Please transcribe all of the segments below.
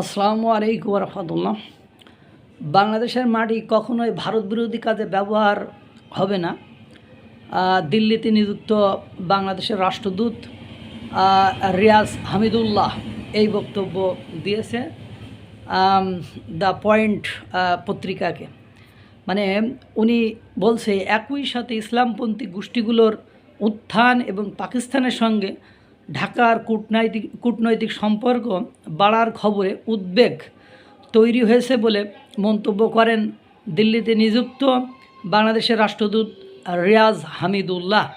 আসসালামু আলাইকুম রহমতুল্লাহ। বাংলাদেশের মাটি কখনোই ভারত বিরোধী কাজে ব্যবহার হবে না। দিল্লিতে নিযুক্ত বাংলাদেশের রাষ্ট্রদূত রিয়াজ হামিদুল্লাহ এই বক্তব্য দিয়েছে দ্য পয়েন্ট পত্রিকাকে। মানে উনি বলছে, একই সাথে ইসলামপন্থী গোষ্ঠীগুলোর উত্থান এবং পাকিস্তানের সঙ্গে ঢাকার কূটনৈতিক কূটনৈতিক সম্পর্ক বাড়ার খবরে উদ্বেগ তৈরি হয়েছে বলে মন্তব্য করেন দিল্লিতে নিযুক্ত বাংলাদেশের রাষ্ট্রদূত রিয়াজ হামিদুল্লাহ।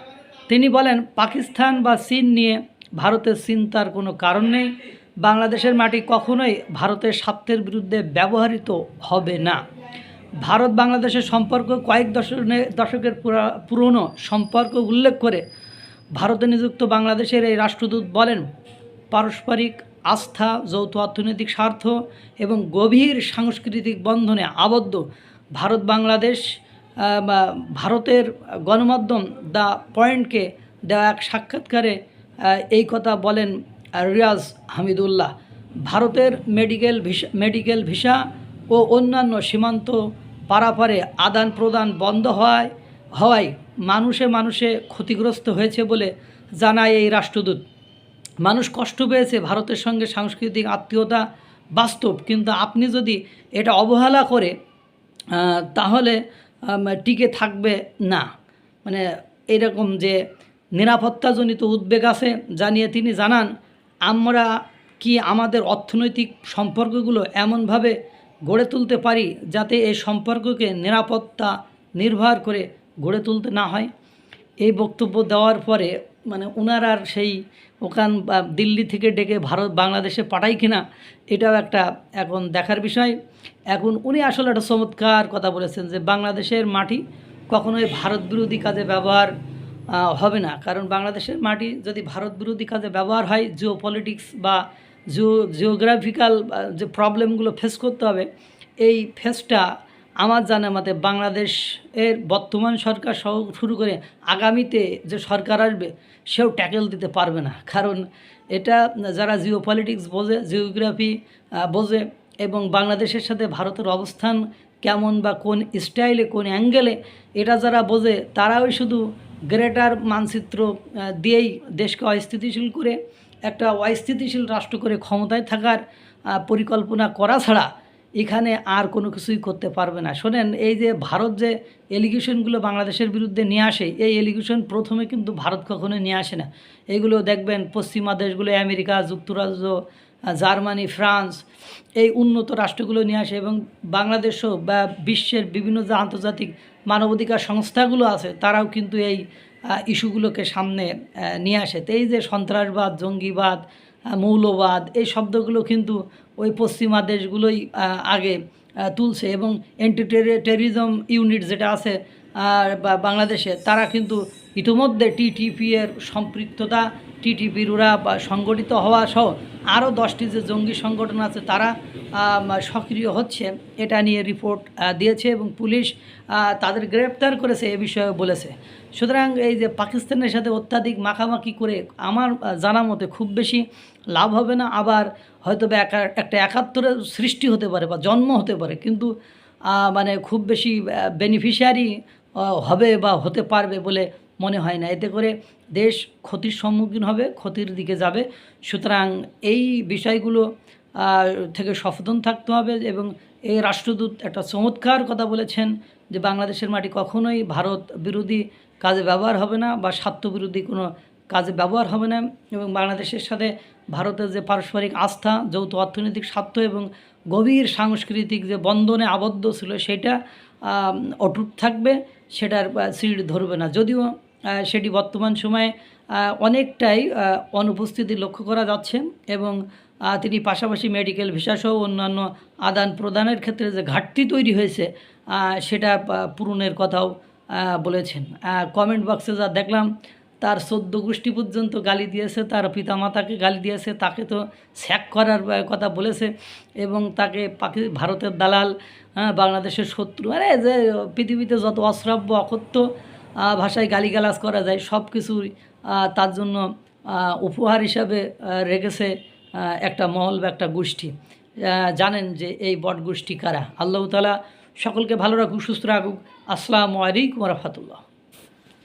তিনি বলেন, পাকিস্তান বা চীন নিয়ে ভারতের চিন্তার কোনো কারণ নেই। বাংলাদেশের মাটি কখনোই ভারতের স্বার্থের বিরুদ্ধে ব্যবহৃত হবে না। ভারত বাংলাদেশের সম্পর্ক কয়েক দশনে, দশকের পুরা- পুরনো সম্পর্ক উল্লেখ করে ভারতে নিযুক্ত বাংলাদেশের এই রাষ্ট্রদূত বলেন, পারস্পরিক আস্থা, যৌথ অর্থনৈতিক স্বার্থ এবং গভীর সাংস্কৃতিক বন্ধনে আবদ্ধ। ভারত বাংলাদেশ ভারতের গণমাধ্যম দ্য পয়েন্টকে দেওয়া এক সাক্ষাৎকারে এই কথা বলেন রিয়াজ হামিদুল্লাহ। ভারতের মেডিকেল ভিসা মেডিকেল ভিসা ও অন্যান্য সীমান্ত পারাপারে আদান প্রদান বন্ধ হওয়ায় হওয়ায় মানুষে মানুষে ক্ষতিগ্রস্ত হয়েছে বলে জানায় এই রাষ্ট্রদূত। মানুষ কষ্ট পেয়েছে ভারতের সঙ্গে সাংস্কৃতিক আত্মীয়তা বাস্তব, কিন্তু আপনি যদি এটা অবহেলা করে তাহলে টিকে থাকবে না। মানে এরকম যে নিরাপত্তাজনিত উদ্বেগ আছে জানিয়ে তিনি জানান, আমরা কি আমাদের অর্থনৈতিক সম্পর্কগুলো এমনভাবে গড়ে তুলতে পারি যাতে এই সম্পর্ককে নিরাপত্তা নির্ভর করে গড়ে তুলতে না হয়। এই বক্তব্য দেওয়ার পরে মানে ওনার আর সেই ওখান দিল্লি থেকে ডেকে ভারত, বাংলাদেশে পাঠাই কিনা, এটাও একটা এখন দেখার বিষয়। এখন উনি আসলে একটা চমৎকার কথা বলেছেন যে, বাংলাদেশের মাটি কখনোই ভারত বিরোধী কাজে ব্যবহার হবে না। কারণ বাংলাদেশের মাটি যদি ভারত বিরোধী কাজে ব্যবহার হয় জিও পলিটিক্স বা জিও জিওগ্রাফিক্যাল যে প্রবলেমগুলো ফেস করতে হবে, এই ফেসটা আমার জানা মতে বাংলাদেশ এর বর্তমান সরকার সহ শুরু করে আগামীতে যে সরকার আসবে, সেও ট্যাকেল দিতে পারবে না। কারণ এটা যারা জিও পলিটিক্স বোঝে, জিওগ্রাফি বোঝে এবং বাংলাদেশের সাথে ভারতের অবস্থান কেমন বা কোন স্টাইলে, কোন অ্যাঙ্গেলে, এটা যারা বোঝে তারাও শুধু গ্রেটার মানচিত্র দিয়েই দেশকে অস্থিতিশীল করে, একটা অস্থিতিশীল রাষ্ট্র করে ক্ষমতায় থাকার পরিকল্পনা করা ছাড়া এখানে আর কোনো কিছুই করতে পারবে না। শোনেন, এই যে ভারত যে এলিগেশনগুলো বাংলাদেশের বিরুদ্ধে নিয়ে আসে, এই এলিগেশন প্রথমে কিন্তু ভারত কখনো নিয়ে আসে না। এগুলো দেখবেন পশ্চিমা দেশগুলো, আমেরিকা, যুক্তরাজ্য, জার্মানি, ফ্রান্স, এই উন্নত রাষ্ট্রগুলো নিয়ে আসে এবং বাংলাদেশও বা বিশ্বের বিভিন্ন যে আন্তর্জাতিক মানবাধিকার সংস্থাগুলো আছে, তারাও কিন্তু এই ইস্যুগুলোকে সামনে নিয়ে আসে। তো এই যে সন্ত্রাসবাদ, জঙ্গিবাদ মৌলবাদ, এই শব্দগুলো কিন্তু ওই পশ্চিমা দেশগুলোই আগে তুলছে এবং অ্যান্টি টেরিজম ইউনিট যেটা আছে বাংলাদেশে, তারা কিন্তু ইতিমধ্যে টিটিপি এর সম্পৃক্ততা টিটিপির বা সংগঠিত হওয়া সহ আরও দশটি যে জঙ্গি সংগঠন আছে তারা সক্রিয় হচ্ছে, এটা নিয়ে রিপোর্ট দিয়েছে এবং পুলিশ তাদের গ্রেপ্তার করেছে এ বিষয়ে বলেছে। সুতরাং এই যে পাকিস্তানের সাথে অত্যাধিক মাখামাখি করে আমার জানা মতে খুব বেশি লাভ হবে না, আবার হয়তো বা একা, একটা একাত্তরের সৃষ্টি হতে পারে বা জন্ম হতে পারে, কিন্তু মানে খুব বেশি বেনিফিশিয়ারি হবে বা হতে পারবে বলে মনে হয় না। এতে করে দেশ ক্ষতির সম্মুখীন হবে, ক্ষতির দিকে যাবে। সুতরাং এই বিষয়গুলো থেকে সচেতন থাকতে হবে এবং এই রাষ্ট্রদূত একটা চমৎকার কথা বলেছেন যে বাংলাদেশের মাটি কখনোই ভারত বিরোধী কাজে ব্যবহার হবে না বা স্বার্থ বিরোধী কোনো কাজে ব্যবহার হবে না এবং বাংলাদেশের সাথে ভারতের যে পারস্পরিক আস্থা, যৌথ অর্থনৈতিক স্বার্থ এবং গভীর সাংস্কৃতিক যে বন্ধনে আবদ্ধ ছিল সেটা অটুট থাকবে, সেটার সিঁড়ি ধরবে না। যদিও সেটি বর্তমান সময়ে অনেকটাই অনুপস্থিতি লক্ষ্য করা যাচ্ছে এবং তিনি পাশাপাশি মেডিকেল ভিসাসহ অন্যান্য আদান প্রদানের ক্ষেত্রে যে ঘাটতি তৈরি হয়েছে সেটা পূরণের কথাও বলেছেন। কমেন্ট বক্সে যা দেখলাম, তার চোদ্দ গোষ্ঠী পর্যন্ত গালি দিয়েছে, তার পিতামাতাকে গালি দিয়েছে, তাকে তো স্যাক করার কথা বলেছে এবং তাকে পাকি ভারতের দালাল বাংলাদেশের শত্রু। আরে, যে পৃথিবীতে যত অশ্রাব্য, অকথ্য ভাষায় গালিগালাজ করা যায় সব কিছুই তার জন্য উপহার হিসাবে রেখেছে একটা মহল বা একটা গোষ্ঠী। জানেন যে এই বট গোষ্ঠী কারা? আল্লাহতালা সকলকে ভালো রাখুক, সুস্থ রাখুক। আসসালামু আলাইকুম রহমতুল্লাহ।